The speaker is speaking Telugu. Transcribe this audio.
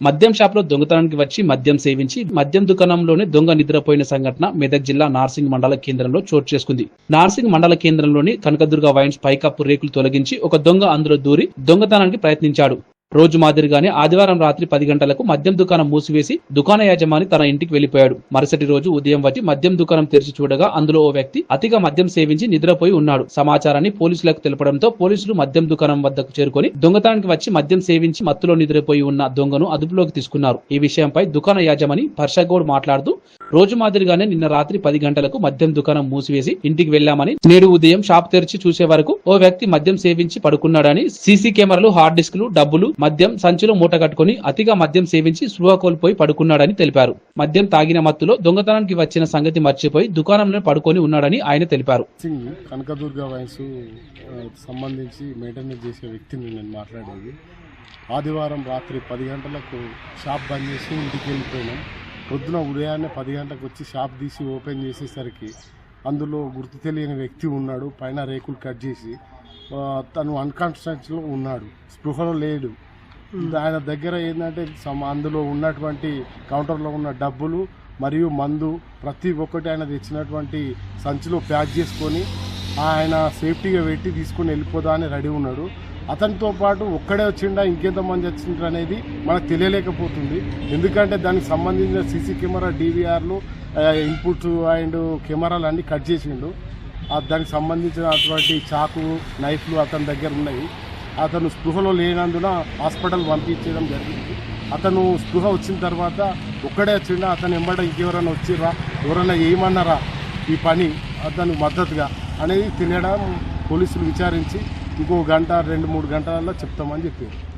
మద్యం షాప్లో దొంగతనానికి వచ్చి మద్యం సేవించి మద్యం దుకాణంలోనే దొంగ నిద్రపోయిన సంఘటన మెదక్ జిల్లా నార్సింగ్ మండల కేంద్రంలో చోటు చేసుకుంది. నార్సింగ్ మండల కేంద్రంలోని కనకదుర్గ వైన్స్ పైకప్పు రేకులు తొలగించి ఒక దొంగ అందులో దూరి దొంగతనానికి ప్రయత్నించాడు. రోజు మాదిరిగానే ఆదివారం రాత్రి పది గంటలకు మద్యం దుకాణం మూసివేసి దుకాణ యజమాని తన ఇంటికి వెళ్ళిపోయాడు మరుసటి రోజు ఉదయం వచ్చి మద్యం దుకాణం తెరిచి చూడగా అందులో ఓ వ్యక్తి అతిగా మద్యం సేవించి నిద్రపోయి ఉన్నాడు. సమాచారాన్ని పోలీసులకు తెలపడంతో పోలీసులు మద్యం దుకాణం వద్దకు చేరుకొని దొంగతనానికి వచ్చి మద్యం సేవించి మత్తులో నిద్రపోయి ఉన్న దొంగను అదుపులోకి తీసుకున్నారు. ఈ విషయంపై దుకాణ యాజమాని పర్షగౌడ్ మాట్లాడుతూ రోజు మాదిరిగానే నిన్న రాత్రి పది గంటలకు మద్యం దుకాణం మూసివేసి ఇంటికి వెళ్ళామని నేడు ఉదయం షాప్ తెరిచి చూసే వరకు ఓ వ్యక్తి మద్యం సేవించి పడుకున్నాడని సీసీ కెమెరాలు హార్డ్ డిస్క్లు డబ్బులు మద్యం సంచిలో మూట కట్టుకుని అతిగా మద్యం సేవించి స్పృహ కోల్పోయి పడుకున్నాడని తెలిపారు. మద్యం తాగిన మత్తులో దొంగతనానికి వచ్చిన సంగతి మర్చిపోయి దుకాణంలో పడుకొని ఉన్నాడని ఆయన తెలిపారు. కనకదుర్గ వయసు సంబంధించి మెయింటెనెన్స్ చేసే వ్యక్తిని నేను మాట్లాడేది. ఆదివారం రాత్రి పది గంటలకు షాప్ బంద్ చేసి ఇంటికి వెళ్ళిపోయినాం. పొద్దున ఉదయాన్నే పది గంటలకు వచ్చి షాప్ తీసి ఓపెన్ చేసేసరికి అందులో గుర్తు తెలియని వ్యక్తి ఉన్నాడు. పైన రేకులు కట్ చేసి తను అన్కాన్షియస్లో ఉన్నాడు. స్పృహలో లేడు. ఆయన దగ్గర ఏంటంటే అందులో ఉన్నటువంటి కౌంటర్లో ఉన్న డబ్బులు మరియు మందు ప్రతి ఒక్కటి ఆయన తెచ్చినటువంటి సంచిలో ప్యాక్ చేసుకొని ఆయన సేఫ్టీగా పెట్టి తీసుకొని వెళ్ళిపోదా అని రెడీ ఉన్నాడు. అతనితో పాటు ఒక్కడే వచ్చిండా ఇంకెంతమంది వచ్చిండ్రు అనేది మనకు తెలియలేకపోతుంది. ఎందుకంటే దానికి సంబంధించిన సీసీ కెమెరా డీవీఆర్లు ఇన్పుట్ అండ్ కెమెరాలు అన్నీ కట్ చేసిండు. దానికి సంబంధించినటువంటి చాకు నైఫ్లు అతని దగ్గర ఉన్నాయి. అతను స్పృహలో లేనందున హాస్పిటల్ పంపించడం జరిగింది. అతను స్పృహ వచ్చిన తర్వాత ఒక్కడే వచ్చిండా అతను ఎంబడ ఇంకెవరైనా వచ్చిర్రా ఎవరైనా ఏమన్నారా ఈ పని అతను మద్దతుగా అనేది తెలియడం పోలీసులు విచారించి ఇంకో గంట రెండు మూడు గంటలలో చెప్తామని చెప్పారు.